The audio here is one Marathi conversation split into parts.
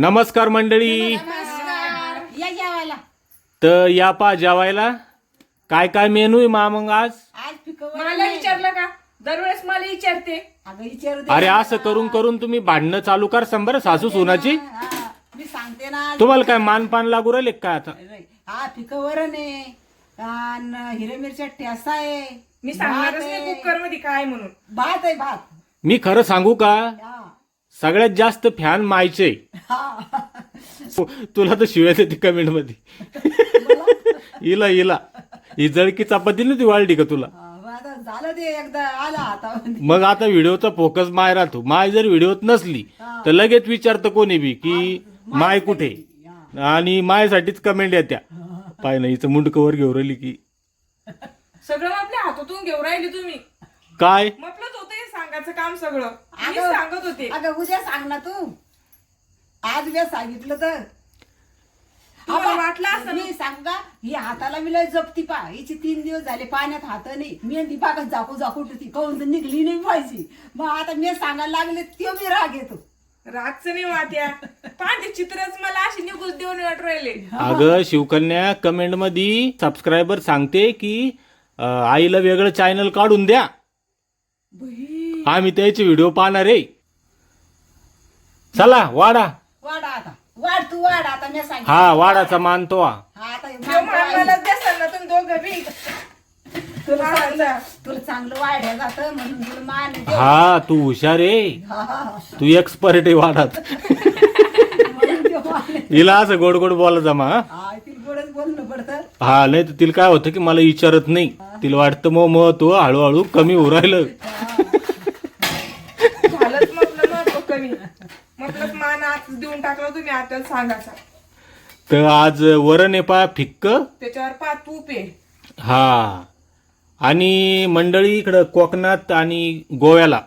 नमस्कार मंडळी. नमस्कार. या जेवायला. तर या पा जेवायला. काय काय मेनू आहे मा मग आज? आज पिकवलं मला नाही. विचारलं का? दरवेळेस मला विचारते. अगं विचारू दे. अरे असं करून करून तुम्ही भांडणं चालू कर बरं सासू सोनाची. हा, मी सांगते ना तुम्हाला काय मानपान लागू राहिले काय आता? हा पिकवरण आहे आणि हिरे मिरच्या ठेसा आहे. मी भात सांगणारच आहे. कुकरमध्ये काय म्हणून. भात आहे भात. मी खरं सांगू का? हा. सगळ्यात जास्त फॅन मायचे. तुला तर शिवाय ती कमेंटमध्ये. इला इला. ही जळकी चपाती नव्हती वाढली का तुला? मग आता झालं ते एकदा आला आता. मग आता व्हिडिओचा फोकस माय राहतो. माय जर व्हिडिओत नसली तर लगेच विचारतं कोणी बी की माय कुठे? आणि मायसाठीच कमेंट येत्या. पाय नाही हिचं मुंडकवर घेऊन राहिली की. सगळं आपल्या हातातून घेऊन राहिली तुम्ही. काय? म्हटलंच होतं हे सांगायचं काम सगळं. मी सांगत होते. अगं उद्या सांग ना तू. आज मी सांगितलं तर. तुम्हाला वाटलं असं मी सांग का? ही हाताला मी लय जपती पा. हिची तीन दिवस झाले पाण्यात हात नाही. मी दीपाकच झाकू झाकू होती. तर निघली नाही पाहिजे. मग आता मी सांगायला लागले तो मी राग येतो. रातच नाही वाट्या. पाहते चित्रच मला अशी निघून देऊन वाट राहिले. अगं शिवकन्या कमेंटमध्ये सबस्क्रायबर सांगते की अं, आईला वेगळं चॅनल काढून द्या. आम्ही त्याचे व्हिडिओ पाहणार आहे. चला वाडा. वाढ वाढ तू वाढ आता मी सांगितलं हा वाडाचा मानतो हा हा, आता हे तो मानतो आई. मला द्याल ना तुम्ही दोघं बी. तुला चांगलं तुला चांगलं वाढ्या जात म्हणून तुला मान देऊ. हा तू हुशार आहे. हा, तू एक्सपर्ट आहे वाडात म्हणून देऊ मान. हिला असं गोड गोड बोला जमा हा? हा, तिला गोडच बोलणं पडतं. हा नाही तर तिला काय होतं की मला विचारत नाही. तिला वाटतं मग महत्त्व हळूहळू कमी होऊ राहिलं. म्हटलं म्हटलं मान आज देऊन टाकलं तुम्ही आता सांगायचा तर आज वरण आहे पा फिक्क. त्याच्यावर पा तूप आहे. हा. आणि मंडळी इकडं कोकणात आणि गोव्याला.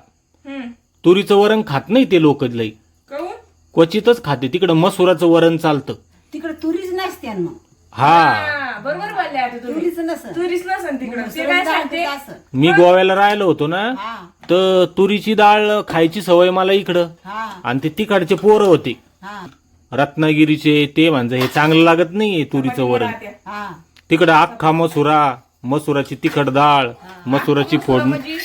हम्म. तुरीचं वरण खात नाही ते लोक लई. कहून क्वचितच खाते. तिकडं मसुराचं वरण चालतं. तिकडे तुरीच नसते आणि मग. हा. बरोबर बोलले आता तुम्ही. तुरीच नसत तुरीच नसन तिकडं. ते काय सांगते? मी गोव्याला राहिलो होतो ना हा. तर तुरीची डाळ खायची सवय मला इकडं. हा. आणि ते तिकडचे पोरं होते. हा. रत्नागिरीचे ते म्हणजे हे चांगलं लागत नाहीये तुरीचं वरण. राहत्या. हा. तिकडं अख्खा मसुरा मसुराची तिखट डाळ मसुराची फोडणी. म्हणजे?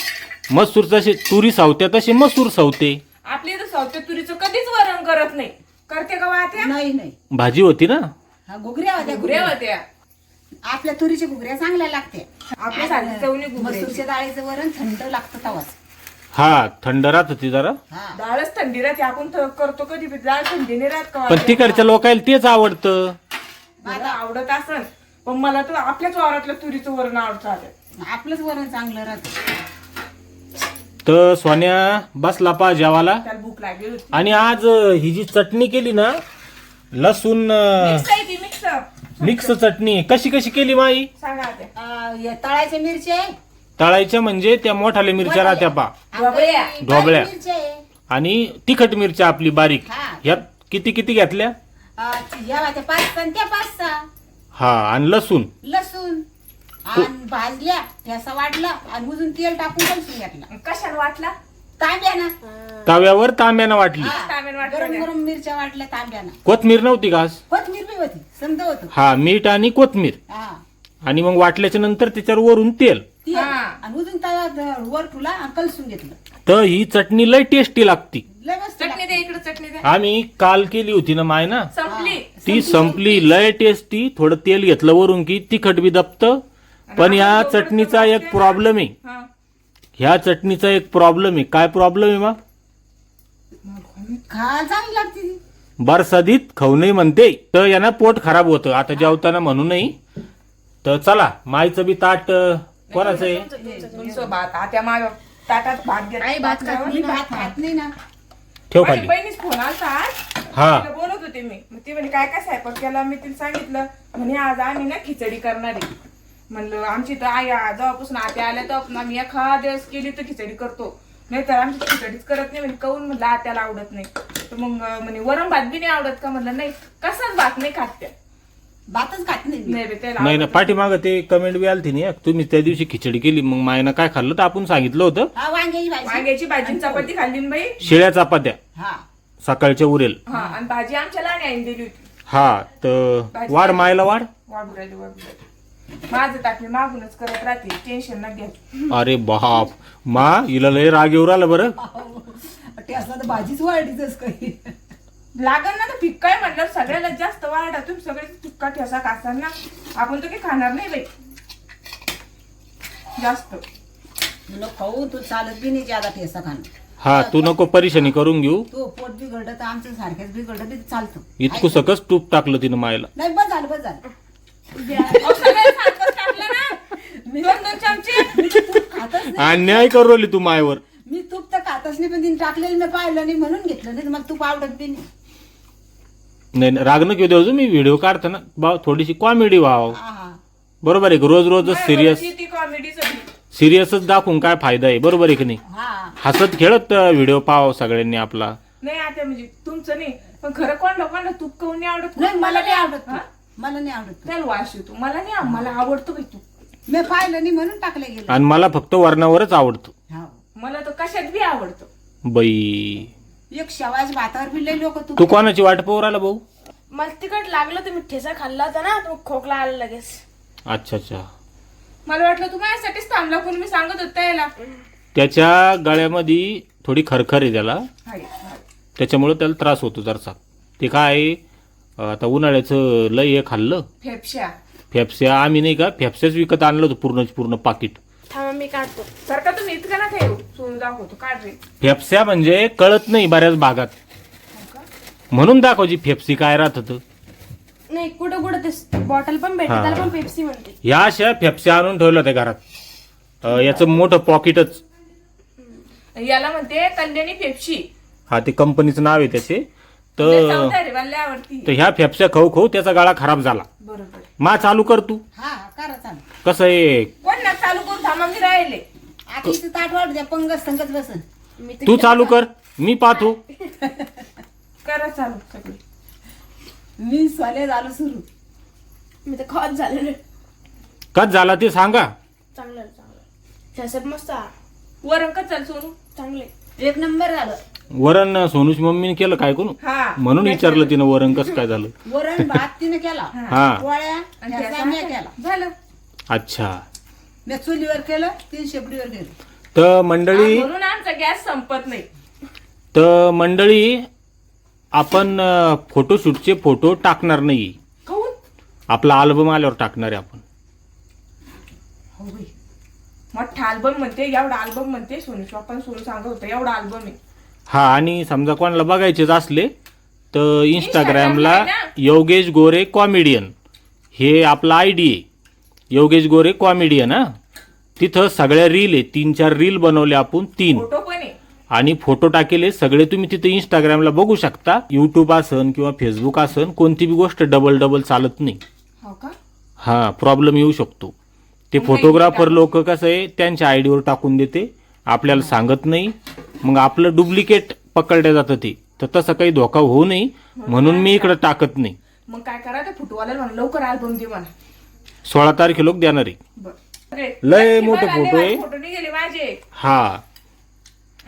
मसूर तसे तुरी सावत्या तसे मसूर सावते. आपल्या इथं सावत्या तुरीचं कधीच वरण करत नाही. करते का वाट्या नाही नाही. भाजी होती ना? हा घुगऱ्या होत्या घुगऱ्या घुगऱ्या. होत्या. आपल्या तुरीच्या घुगऱ्या चांगल्या लागते. आपल्या सारखी चवणी घुगऱ्याची. मसूरच्या डाळीचं वरण थंड लागतं तवाच. हा थंड राहत होती जरा. हा. डाळच थंडी राहते आपण थ- करतो कधी बी डाळ थंडी नाही राहत का पण? तिकडच्या लोकांना तेच आवडतं. मला आवडत असन पण मला तर आपल्याच वावरातलं तुरीचं वरण आवडतं आता. आपलंच वरण चांगलं राहतं. तर सोन्या बसला पा जेवाला त्याला भूक लागली होती. आणि आज अं, ही जी चटणी केली ना लसूण अं, मिक्स चटणी कशी कशी केली माई? सांगा आता. आ, या तळाच्या मिरच्या आहे. तळायच्या म्हणजे त्या मोठाल्या मिरच्या राहत्या पा. ढोबळ्या. आणि ढोबळ्या. बारीक मिरच्या आहे. आणि तिखट मिरच्या आपली बारीक. हा. ह्यात किती किती घेतल्या? आ, या होत्या पाच आणि त्या पाच सहा. हा आणि लसूण. लसूण आणि भाजल्या ठेसा वाढला आणि उजून तेल टाकून कलसून घेतला. कशाला वाटला? तांब्याना. तव्यावर तांब्यानं वाटली. तांब्यानं गरम. गरम मिरच्या वाटल्या तांब्याना. कोथमीर नव्हती का आज? कोथमीर बी होती समजा होत. हा मीठ आणि कोथमीर. हा. आणि मग वाटल्याच्या नंतर त्याच्यावर वरून तेल. तेल. हा. आणि उजून तवा ध- वर ठुला आणि कलसून घेतलं. तर ही चटणी लय टेस्टी लागती. लय मस्त चटणी लागतं. द्या इकडे चटणी द्या आम्ही काल केली होती ना माय ना? संपली. ती संपली. लय टेस्टी. थोडं तेल घेतलं वरून की तिखट बी दपत. पण या चटणीचा एक प्रॉब्लेम आहे. हा. ह्या चटणीचा एक प्रॉब्लेम आहे. काय प्रॉब्लेम आहे मग खा चांगली लागते ती. बरसादीत खाऊ नये म्हणते. तर यानं पोट खराब होतं. आता जेवताना म्हणू नाही तर चला मायचं बी ताट अं, कोणाचं आहे? तुमचं- भात. आत्या माझ्या ताटात भात घेत भात मी भात खात नाही. ना. ठेव माझी खाली. बहिणीच फोन आलता आज. हा. तिला बोलत होते मी. मग ती म्हणे काय काय स्वयंपाक केला? मी तिला सांगितलं. म्हणे आज आम्ही ना खिचडी करणार आहे. म्हणलं आमची तर आई जेव्हापासून आत्या आल्या तेव्हापासून आम्ही एखाद्या दिवस केली तर खिचडी करतो. नाही तर आमची खिचडीच करत नाही म्हणजे काऊन म्हणलं आत्याला आवडत नाही. तर मग म्हणे वरण भात बी नाही आवडत का? म्हणलं नाही कसाच भात नाही खात त्या. भातच खात नाही मी. नाही बे, त्याला नाही ना पाठीमाग ते कमेंट बी आलती नाही तुम्ही त्या दिवशी खिचडी केली मग मायनं काय खाल्लं तर आपण सांगितलं होतं. हा वांग्याची भाजी. वांग्याची भाजी आणि चपाती खाल्ली ना बाई. शिळ्या चपात्या. हा. सकाळच्या उरेल. हा आणि भाजी आमच्या लहान आईने दिली होती. हा तर वाढ मायला वाढ. वाढू राहिली वाढू राहिली. माझं ताटली मागूनच करत राहते. टेन्शन न घ्या. अरे बाप. मा हिला लय राग येऊ राहिला बरं. टेस्टला तर भाजीच वाढलीच काही. लागल ना तर फिक्का आहे म्हटलं सगळ्याला जास्त वाढा. तुम्ही सगळे फिक्का ठेसा खासान ना. आपण तर काही खाणार नाही बाई. जास्त. तुला खाऊ तू चालत बी नाही ज्यादा ठेसा खाणं. हा तू नको परेशानी करून घेऊ. तो पोट बिघडलं तर आमचं सारख्याच बिघडलं ते चालतं. इतकं सकस तूप टाकलं तिनं मायला. नाही बस झालं बस झालं अहो, सगळ्या सारखंच टाकलं ना दोन दोन चमचे मी तर तूप खातच नाही अन्याय करू राहिली तू मायवर. मी तूप तर खातच नाही पण तिने टाकलेलं मी पाहिलं नाही म्हणून घेतलं नाही तर मला तूप आवडत बी नाही. नाही नाही, राग नको देऊ मी व्हिडिओ काढताना भाऊ थोडीशी कॉमेडी व्हाव बरोबर आहे रोज रोजच सिरियस ती कॉमेडी सगळी. सिरियसच दाखवून काय फायदा आहे? बरोबर आहे की नाही? हा. हसत खेळत व्हिडिओ पाहाव सगळ्यांनी आपला. नाही आता म्हणजे तुमचं नाही पण खरं कोणला कोणला तूप काऊन नाही आवडत नाही मला नाही आवडत? तूप. मला नाही आवडत तूप. त्याला वास येतो. मला नाही आव- मला आवडतो बाई तूप. मी पाहिलं नाही म्हणून टाकलं गेलं. आणि मला फक्त वर्णावरच आवडतं. हा. मला तर कशात बी आवडतं. बाई. एक शेवाज भातावर बी लय लोक तू कोणाची वाट पाहू राहिला भाऊ? मला तिकट लागलं तर मी ठेचा खाल्ला होता ना मग खोकला आला लगेच. अच्छा अच्छा. मला वाटलं तू माझ्यासाठीच थांबला कोण मी सांगत होत त्याला. त्याच्या गळ्यामध्ये थोडी खरखर आहे त्याला. हाय, हाय. त्याच्यामुळे त्याला त्रास होतो जरसा. ते काय आहे, आता उन्हाळ्याचं लय हे खाल्लं. फेपशा फेपस्या आम्ही नाही का फेपस्याच विकत आणलं होतं पूर्ण पूर्ण पाकिट. थांबा मी काढतो. सारखा तुम्ही इतकं ना काही सोडून दाखवतो काढ रे. फेपस्या म्हणजे कळत नाही बऱ्याच भागात. म्हणून दाखवायची फेपसी काय राहत होतं नाही कुठं कुठं ते बॉटल पण भेटते हा. त्याला पण पेप्सी म्हणते. ह्या अशा फेपस्या आणून ठेवल्या होत्या घरात. अं, याचं मोठं पॉकेटच याला म्हणते कल्याणी फेपशी हा ते कंपनीचं नाव आहे त्याचे. तर मला आवडती तर ह्या फेपस्या खाऊ खाऊ त्याचा गळा खराब झाला. बरोबर. मा चालू कर तू. हा करा चालू. कसं आहे? कोण ना चालू करून थांबा मी राहिले. आता इथं ताट वाढ द्या पंगत संगत बसन. मी तर तू चालू कर मी पाहतो. करा चालू सगळे. मी स्वले झालो सुरू. मी तर खत झालेलं. कच झाला ते सांगा. चांगलं चांगलं मस्त आहे. वरण का चाल सोनू चांगले एक नंबर झालं. वरण सोनूच मम्मीने केलं काय कोण हा. म्हणून विचारलं तिनं वरण कसं काय झालं? वरण भात तिने केला. हा. पोळ्या आणि केला. झालं. अच्छा. मी चुलीवर केलं तीन शेपडीवर केलं. तर मंडळी म्हणून आमचा गॅस संपत नाही. तर मंडळी आपण फोटोशूटचे फोटो टाकणार नाही. आपला अल्बम आल्यावर टाकणार आहे आपण. हो बाई. मोठा अल्बम म्हणते एवढा अल्बम म्हणते सोनू शॉपन सोनू सांगत होता एवढा अल्बम आहे. हा आणि समजा कोणाला बघायचेच असले तर इंस्टाग्रामला आहे? योगेश गोरे कॉमेडियन हे आपला आय डी आहे. योगेश गोरे कॉमेडियन हा. तिथं सगळ्या रील आहे तीन चार रील बनवले आपण तीन. फोटो पण आहे. आणि फोटो टाकेले सगळे तुम्ही तिथे इंस्टाग्रामला बघू शकता. युट्यूब असन किंवा फेसबुक असन कोणती बी गोष्ट डबल डबल चालत नाही. हो का? हा प्रॉब्लेम येऊ शकतो. ते फोटोग्राफर लोक कसं आहे त्यांच्या आयडीवर टाकून देते. आपल्याला सांगत नाही. मग आपलं डुप्लिकेट पकडलं जातं ते. तर तसं काही धोका होऊ नये. म्हणून मी इकडं टाकत नाही. मग काय करा ते फुटवाल्याला म्हणा लवकर अल्बम दे म्हणा. सोळा तारखे लोक देणार आहे. बर. लय मोठं फोटो आहे. भारी फोटो निघाले माझे. हा.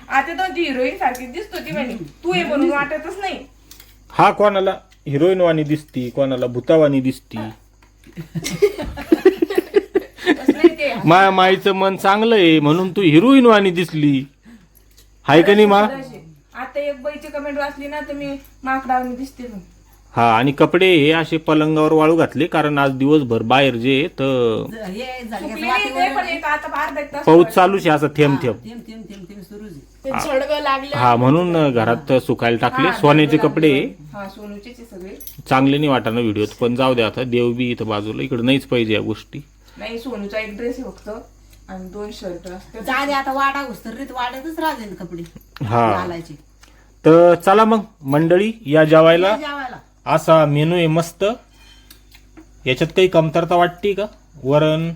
आता तो ती हिरोईन सारखी दिसतो ती म्हणे. तू ये म्हणून वाटतच नाही. हा कोणाला? हिरोईन वाणी दिसती कोणाला भूतावानी दिसती. माया माईचं मन चांगलं आहे म्हणून तू हिरोईन वाणी दिसली. हाय का नाही मा? आता एक बाईची कमेंट वाचली ना तर मी माकडावणी दिसते. हा आणि कपडे हे असे पलंगावर वाळू घातले कारण आज दिवसभर बाहेर जे तर हे पाऊस चालूच आहे असं थेंब थेंब. हा म्हणून घरात सुकायला टाकले. सोन्याचे कपडे. हा सोनूचेच आहे सगळे. चांगले नाही वाटणार व्हिडिओत पण जाऊ द्या आता देव बी इथं बाजूला इकडे नाहीच पाहिजे या गोष्टी. नाही सोनूचा एक ड्रेस आहे फक्त. आणि दोन शर्ट असते जा दे आता वाडा उस्तरीत वाड्यातच राहते ना कपडे. हा. घालायचे. तर चला मग मंडळी या जेवायला. जेवायला. असा मेनू आहे मस्त. याच्यात काही कमतरता वाटते का? वरण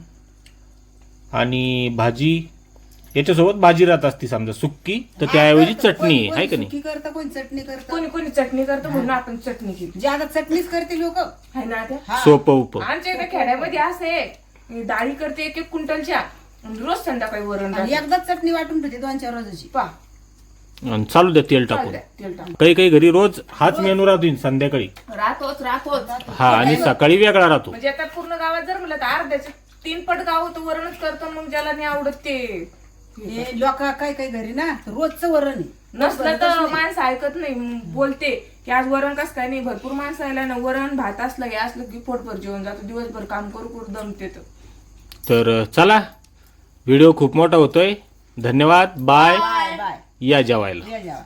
आणि भाजी. याच्यासोबत भाजी राहत असती समजा सुक्की. तर त्याऐवजी चटणी आहे हाय का नाही? करतं कोणी चटणी करतं? कोणी कोणी चटणी करतो म्हणून आपण चटणी केली. ज्यादा चटणीच करते लोक. आहे ना त्या? सोपं उप. आमच्या इकडे खेड्यामध्ये असं डाळी करते एक एक क्विंटलच्या. आणि रोज संध्याकाळी वरण आणि राहते. एकदाच चटणी वाटून ठेवते दोन चार रोजाची. पा आणि चालू द्या तेल चालू टाकून द्या, तेल टाकून. काही काही घरी रोज हाच मेनू राहतो संध्याकाळी. राहतोच राहतोच. हा आणि सकाळी वेगळा राहतो. म्हणजे आता पूर्ण गावात जर म्हणलं तर अर्ध्याचे तीन पट गाव होतं वरणच करतो मग ज्याला नाही आवडत ते. हे लोक काही काही घरी ना रोजचं वरण आहे. नसलं तर माणसं ऐकत नाही बोलते. की आज वरण कसं काय नाही भरपूर माणसं आल्या ना वरण भात असलं हे असलं की पोटभर जेवण जातं दिवसभर काम करू करू दमते तर. तर चला व्हिडिओ खूप मोठा होतोय. धन्यवाद बाय. Bye bye. या जेवायला. या जेवा